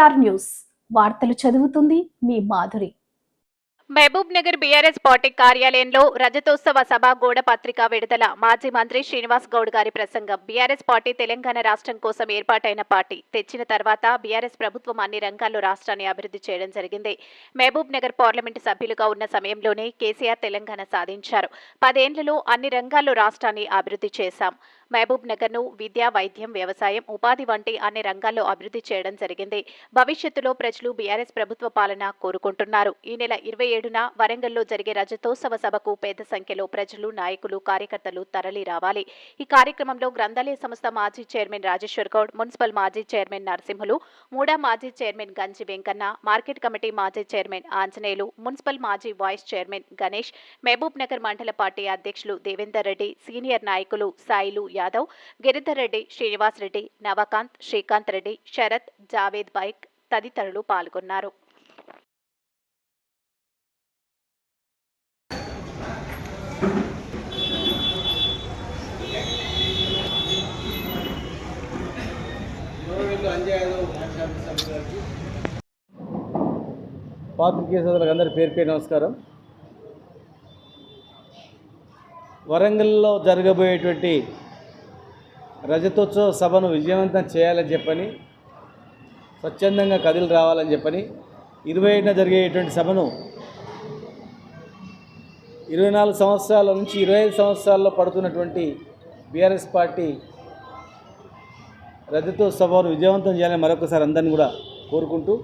Welcome news. వార్తలు చదువుతుంది మీ Madhuri. Mahabubnagar BRS party కార్యాలయంలో రజతోత్సవ సభ గోడ పత్రిక విడుదల. మాజీ మంత్రి శ్రీనివాస్ గౌడ్ గారి ప్రసంగం. బీఆర్ఎస్ పార్టీ తెలంగాణ రాష్ట్రం కోసం ఏర్పాటైన పార్టీ. తెచ్చిన తర్వాత బీఆర్ఎస్ ప్రభుత్వం అన్ని రంగాల్లో రాష్ట్రాన్ని అభివృద్ధి చేయడం జరిగింది. మహబూబ్ నగర్ పార్లమెంటు సభ్యులుగా ఉన్న సమయంలోనే కేసీఆర్ తెలంగాణ సాధించారు. పదేండ్లలో అన్ని రంగాల్లో రాష్ట్రాన్ని అభివృద్ధి చేశాం. మహబూబ్ నగర్ను విద్య వైద్యం వ్యవసాయం ఉపాధి వంటి అన్ని రంగాల్లో అభివృద్ధి చేయడం జరిగింది. భవిష్యత్తులో ప్రజలు బీఆర్ఎస్ ప్రభుత్వ పాలన కోరుకుంటున్నారు. ఈ నెల ఇరవై ఏడున వరంగల్లో జరిగే రజతోత్సవ సభకు పెద్ద సంఖ్యలో ప్రజలు నాయకులు కార్యకర్తలు తరలి రావాలి. ఈ కార్యక్రమంలో గ్రంథాలయ సంస్థ మాజీ చైర్మన్ రాజేశ్వర్ గౌడ్ మున్సిపల్ మాజీ చైర్మన్ నరసింహులు మూడా మాజీ chairman Ganji Venkanna market committee మాజీ చైర్మన్ ఆంజనేయులు మున్సిపల్ మాజీ vice chairman Ganesh Mahabubnagar మండల పార్టీ అధ్యక్షులు దేవేందర్ రెడ్డి సీనియర్ నాయకులు సాయిలు యాదవ్ గిరిధర్ రెడ్డి శ్రీనివాస్ రెడ్డి నవకాంత్ శ్రీకాంత్ రెడ్డి శరత్ జావేద్ బైక్ తదితరులు పాల్గొన్నారు. పాత్రికేయ సోదరులకు అందరి పేరు పేరు నమస్కారం. వరంగల్లో జరగబోయేటువంటి రజతోత్సవ సభను విజయవంతం చేయాలని చెప్పని స్వచ్ఛందంగా కదిలి రావాలని చెప్పని ఇరవై ఏడున జరిగేటువంటి సభను ఇరవై నాలుగు సంవత్సరాల నుంచి ఇరవై ఐదు సంవత్సరాల్లో పడుతున్నటువంటి బీఆర్ఎస్ పార్టీ రజతోత్సవాన్ని విజయవంతం చేయాలని మరొకసారి అందరిని కూడా కోరుకుంటూ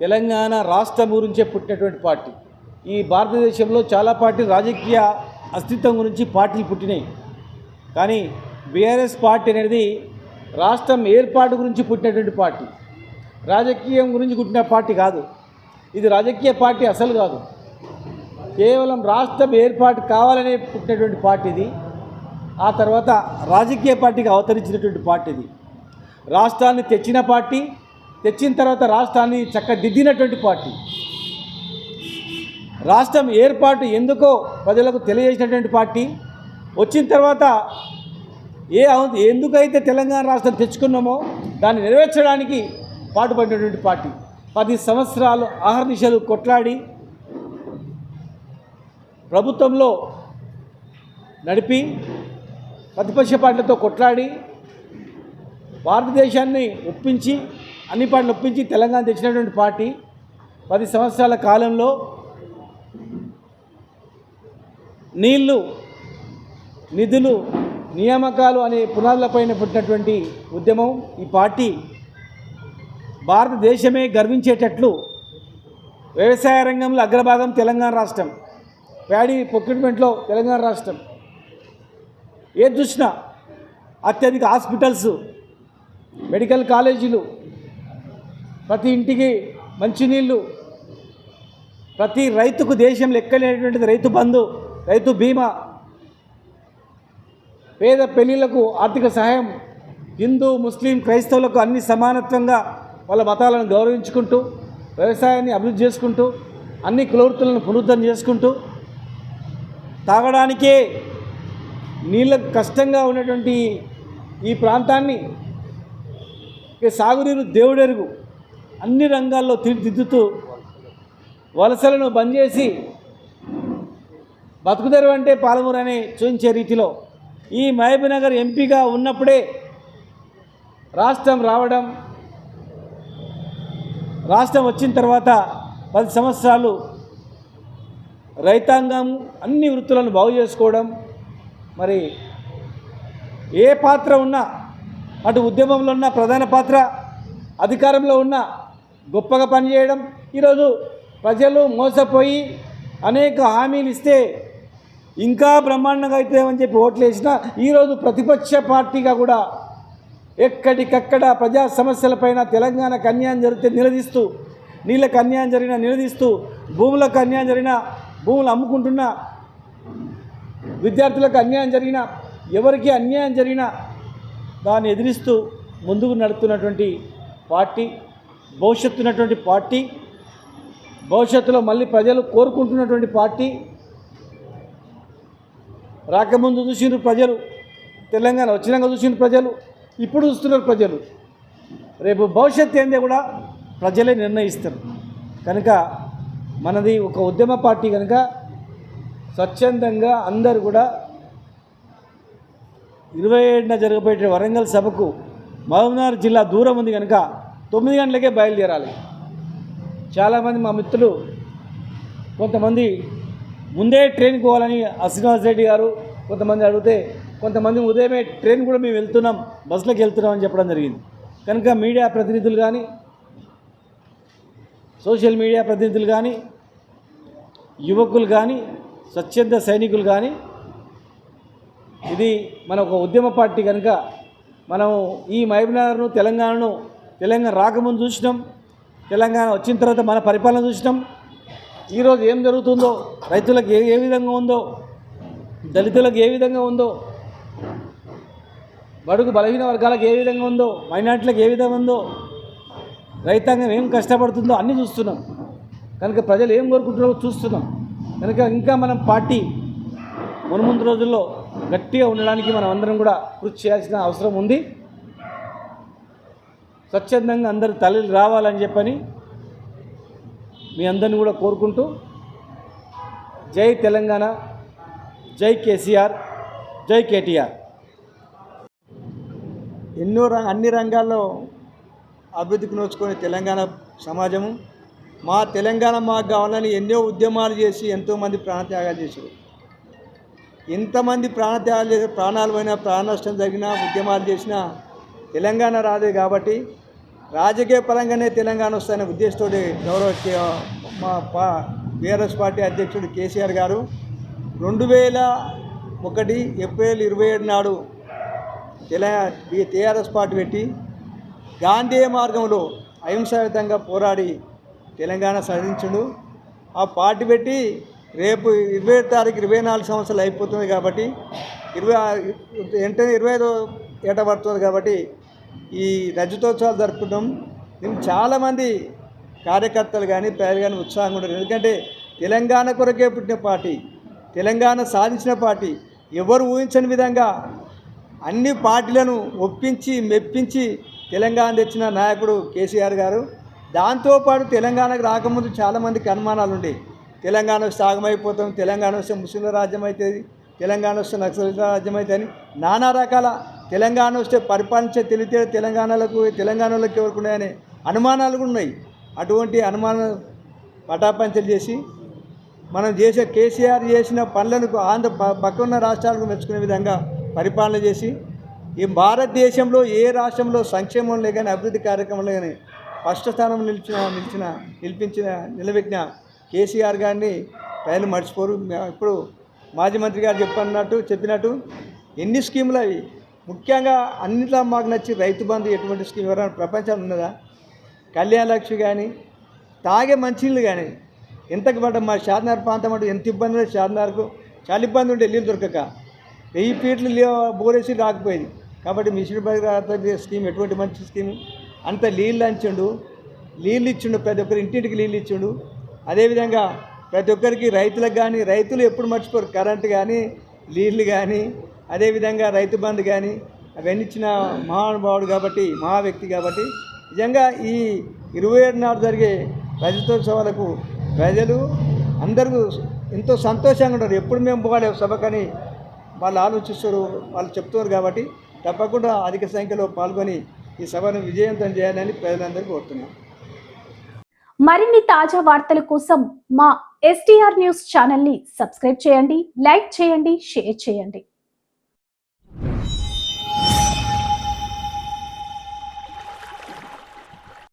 తెలంగాణ రాష్ట్రం గురించే పుట్టినటువంటి పార్టీ. ఈ భారతదేశంలో చాలా పార్టీ రాజకీయ అస్తిత్వం గురించి పార్టీలు పుట్టినాయి. కానీ బీఆర్ఎస్ పార్టీ అనేది రాష్ట్రం ఏర్పాటు గురించి పుట్టినటువంటి పార్టీ. రాజకీయం గురించి పుట్టిన పార్టీ కాదు. ఇది రాజకీయ పార్టీ అసలు కాదు. కేవలం రాష్ట్రం ఏర్పాటు కావాలనే పుట్టినటువంటి పార్టీ ఇది. ఆ తర్వాత రాజకీయ పార్టీకి అవతరించినటువంటి పార్టీ ఇది. రాష్ట్రాన్ని తెచ్చిన పార్టీ తెచ్చిన తర్వాత రాష్ట్రాన్ని చక్కదిద్దినటువంటి పార్టీ. రాష్ట్రం ఏర్పాటు ఎందుకో ప్రజలకు తెలియజేసినటువంటి పార్టీ. వచ్చిన తర్వాత ఏ ఎందుకైతే తెలంగాణ రాష్ట్రం తెచ్చుకున్నామో దాన్ని నెరవేర్చడానికి పాటుపడినటువంటి పార్టీ. పది సంవత్సరాలు ఆహర్నిశలు కొట్లాడి ప్రభుత్వంలో నడిపి ప్రతిపక్ష పార్టీలతో కొట్లాడి భారతదేశాన్ని ఒప్పించి అన్ని పార్టీలు ఒప్పించి తెలంగాణ తెచ్చినటువంటి పార్టీ పది సంవత్సరాల కాలంలో నీళ్ళు నిధులు నియామకాలు అనే పునాదులపైన పుట్టినటువంటి ఉద్యమం ఈ పార్టీ భారతదేశమే గర్వించేటట్లు వ్యవసాయ రంగంలో అగ్రభాగం తెలంగాణ రాష్ట్రం. ప్యాడీ ప్రొక్యూర్మెంట్లో తెలంగాణ రాష్ట్రం. ఏది చూసినా అత్యధిక హాస్పిటల్స్ మెడికల్ కాలేజీలు ప్రతి ఇంటికి మంచినీళ్ళు ప్రతి రైతుకు దేశం లెక్కలేనటువంటిది రైతు బంధు రైతు బీమా పేద పెళ్ళిళ్ళకు ఆర్థిక సహాయం హిందూ ముస్లిం క్రైస్తవులకు అన్ని సమానత్వంగా వాళ్ళ మతాలను గౌరవించుకుంటూ వ్యవసాయాన్ని అభివృద్ధి చేసుకుంటూ అన్ని కులవృత్తులను పునరుద్ధరణ చేసుకుంటూ తాగడానికే నీళ్ళకు కష్టంగా ఉన్నటువంటి ఈ ప్రాంతాన్ని సాగునీరు దేవుడెరుగు అన్ని రంగాల్లో తీర్చిదిద్దుతూ వలసలను బంద్ చేసి బతుకుదెరువు అంటే పాలమూరు అని చూపించే రీతిలో ఈ మహబూబ్నగర్ ఎంపీగా ఉన్నప్పుడే రాష్ట్రం రావడం రాష్ట్రం వచ్చిన తర్వాత పది సంవత్సరాలు రైతాంగం అన్ని వృత్తులను బాగు చేసుకోవడం మరి ఏ పాత్ర ఉన్నా అటు ఉద్యమంలో ఉన్న ప్రధాన పాత్ర అధికారంలో ఉన్న గొప్పగా పనిచేయడం. ఈరోజు ప్రజలు మోసపోయి అనేక హామీలు ఇస్తే ఇంకా బ్రహ్మాండంగా అవుతామని చెప్పి ఓట్లు వేసినా ఈరోజు ప్రతిపక్ష పార్టీగా కూడా ఎక్కడికక్కడ ప్రజా సమస్యలపైన తెలంగాణకు అన్యాయం జరిగితే నిలదీస్తూ నీళ్ళకు అన్యాయం జరిగినా నిలదీస్తూ భూములకు అన్యాయం జరిగినా భూములు అమ్ముకుంటున్నా విద్యార్థులకు అన్యాయం జరిగినా ఎవరికి అన్యాయం జరిగినా దాన్ని ఎదిరిస్తూ ముందుకు నడుపుతున్నటువంటి పార్టీ భవిష్యత్తు ఉన్నటువంటి పార్టీ భవిష్యత్తులో మళ్ళీ ప్రజలు కోరుకుంటున్నటువంటి పార్టీ రాకముందు చూసిన ప్రజలు. తెలంగాణ వచ్చినాక చూసిన ప్రజలు. ఇప్పుడు చూస్తున్నారు ప్రజలు. రేపు భవిష్యత్తు ఏందే కూడా ప్రజలే నిర్ణయిస్తారు. కనుక మనది ఒక ఉద్యమ పార్టీ కనుక స్వచ్ఛందంగా అందరు కూడా ఇరవై ఏడున జరగబోయే వరంగల్ సభకు మహబూబ్నగర్ జిల్లా దూరం ఉంది కనుక తొమ్మిది గంటలకే బయలుదేరాలి. చాలామంది మా మిత్రులు కొంతమంది ముందే ట్రైన్కి పోవాలని శ్రీనివాస్ రెడ్డి గారు కొంతమంది అడిగితే కొంతమంది ఉదయమే ట్రైన్ కూడా మేము వెళ్తున్నాం బస్సులోకి వెళ్తున్నాం అని చెప్పడం జరిగింది. కనుక మీడియా ప్రతినిధులు కానీ సోషల్ మీడియా ప్రతినిధులు కానీ యువకులు కానీ స్వచ్ఛంద సైనికులు కానీ ఇది మన ఒక ఉద్యమ పార్టీ కనుక మనం ఈ మహబూబ్నగర్ను తెలంగాణను తెలంగాణ రాకముందు చూసినాం తెలంగాణ వచ్చిన తర్వాత మన పరిపాలన చూసినాం ఈరోజు ఏం జరుగుతుందో? రైతులకు ఏ ఏ విధంగా ఉందో? దళితులకు ఏ విధంగా ఉందో? బడుగు బలహీన వర్గాలకు ఏ విధంగా ఉందో? మైనార్టీలకు ఏ విధంగా ఉందో? రైతాంగం ఏం కష్టపడుతుందో అన్నీ చూస్తున్నాం. కనుక ప్రజలు ఏం కోరుకుంటున్నారో చూస్తున్నాం. కనుక ఇంకా మనం పార్టీ మునుముందు రోజుల్లో గట్టిగా ఉండడానికి మనం అందరం కూడా కృషి చేయాల్సిన అవసరం ఉంది. స్వచ్ఛందంగా అందరు తల్లి రావాలని చెప్పని మీ అందరిని కూడా కోరుకుంటూ జై తెలంగాణ జై కేసీఆర్ జై కేటీఆర్. ఎన్నో అన్ని రంగాల్లో అభివృద్ధికి నోచుకునే తెలంగాణ సమాజము. మా తెలంగాణ మాకు కావాలని ఎన్నో ఉద్యమాలు చేసి ఎంతోమంది ప్రాణత్యాగాలు చేశారు. ఎంతమంది ప్రాణత్యాగాలు చేసి ప్రాణాలు పోయినా ప్రాణ నష్టం జరిగినా ఉద్యమాలు చేసినా తెలంగాణ రాదే కాబట్టి రాజకీయ పరంగానే తెలంగాణ వస్తున్న ఉద్దేశంతో గౌరవ మా పా బీఆర్ఎస్ పార్టీ అధ్యక్షుడు కేసీఆర్ గారు రెండు వేల ఒకటి ఏప్రిల్ ఇరవై ఏడు నాడు తెలంగాణ టీఆర్ఎస్ పార్టీ పెట్టి గాంధీ మార్గంలో అహింసాయుతంగా పోరాడి తెలంగాణ సాధించుడు. ఆ పార్టీ పెట్టి రేపు ఇరవై తారీఖు ఇరవై నాలుగు సంవత్సరాలు అయిపోతుంది కాబట్టి ఇరవై వెంటనే ఇరవై ఐదో ఏట పడుతుంది కాబట్టి ఈ రజతోత్సవాలు జరుపుకుంటాం. మేము చాలామంది కార్యకర్తలు కానీ ప్రజలు కానీ ఉత్సాహంగా ఉంటారు. ఎందుకంటే తెలంగాణ కొరకే పుట్టిన పార్టీ తెలంగాణ సాధించిన పార్టీ. ఎవరు ఊహించని విధంగా అన్ని పార్టీలను ఒప్పించి మెప్పించి తెలంగాణ తెచ్చిన నాయకుడు కేసీఆర్ గారు. దాంతోపాటు తెలంగాణకు రాకముందు చాలామందికి అనుమానాలు ఉండే. తెలంగాణ వస్తే ఆగమైపోతాం తెలంగాణ వస్తే ముస్లింల రాజ్యం అవుతుంది తెలంగాణ వస్తే నక్సలిత రాజ్యం అవుతుంది అని నానా రకాల తెలంగాణ వస్తే పరిపాలించే తెలితే తెలంగాణలకు తెలంగాణలోకి ఎవరికి ఉన్నాయని అనుమానాలు కూడా ఉన్నాయి. అటువంటి అనుమాన పటాపంచలు చేసి మనం చేసే కేసీఆర్ చేసిన పనులను ఆంధ్ర ప- పక్కన్న రాష్ట్రాలకు మెచ్చుకునే విధంగా పరిపాలన చేసి ఈ భారతదేశంలో ఏ రాష్ట్రంలో సంక్షేమంలో కానీ అభివృద్ధి కార్యక్రమంలో కానీ ఫస్ట్ స్థానం నిలిచిన నిలిచిన నిలిపించిన నిలబెట్టిన కేసీఆర్ గారిని ప్రజలు మర్చిపోరు. ఇప్పుడు మాజీ మంత్రి గారు చెప్పన్నట్టు చెప్పినట్టు ఎన్ని స్కీములు అవి? ముఖ్యంగా అన్నిట్లో మాకు నచ్చి రైతు బంధు ఎటువంటి స్కీమ్ ఎవరైనా ప్రపంచంలో ఉన్నదా? కళ్యాణ లక్ష్మి కానీ తాగే మంచినీళ్ళు కానీ ఎంతకు పడ్డ మా షాద్నార్ ప్రాంతం అంటే ఎంత ఇబ్బంది ఉంది షాద్నార్కు చాలా ఇబ్బంది ఉండే నీళ్ళు దొరకక. వెయ్యి ఫీట్లు బోరేసి రాకపోయేది. కాబట్టి మిషన్ భగీరథ స్కీమ్ ఎటువంటి మంచి స్కీమ్? అంత నీళ్ళు అంచుండు నీళ్ళు ఇచ్చిండు ప్రతి ఒక్కరు ఇంటింటికి నీళ్ళు ఇచ్చిండు. అదేవిధంగా ప్రతి ఒక్కరికి రైతులకు కానీ రైతులు ఎప్పుడు మర్చిపోరు కరెంటు కానీ నీళ్ళు కానీ అదేవిధంగా రైతు బంధు కానీ అవన్నీ ఇచ్చిన మహానుభావుడు కాబట్టి మహా వ్యక్తి కాబట్టి నిజంగా ఈ ఇరవై ఏడు నాడు జరిగే రజతోత్సవాలకు ప్రజలు అందరూ ఎంతో సంతోషంగా ఉంటారు ఎప్పుడు మేము పోవాలి సభకని వాళ్ళు ఆలోచిస్తారు వాళ్ళు చెప్తున్నారు కాబట్టి తప్పకుండా అధిక సంఖ్యలో పాల్గొని ఈ సభను విజయవంతం చేయాలని ప్రజలందరూ కోరుతున్నాం. మరిన్ని తాజా వార్తల కోసం మా ఎస్టీఆర్ న్యూస్ ఛానల్ని సబ్స్క్రైబ్ చేయండి లైక్ చేయండి షేర్ చేయండి.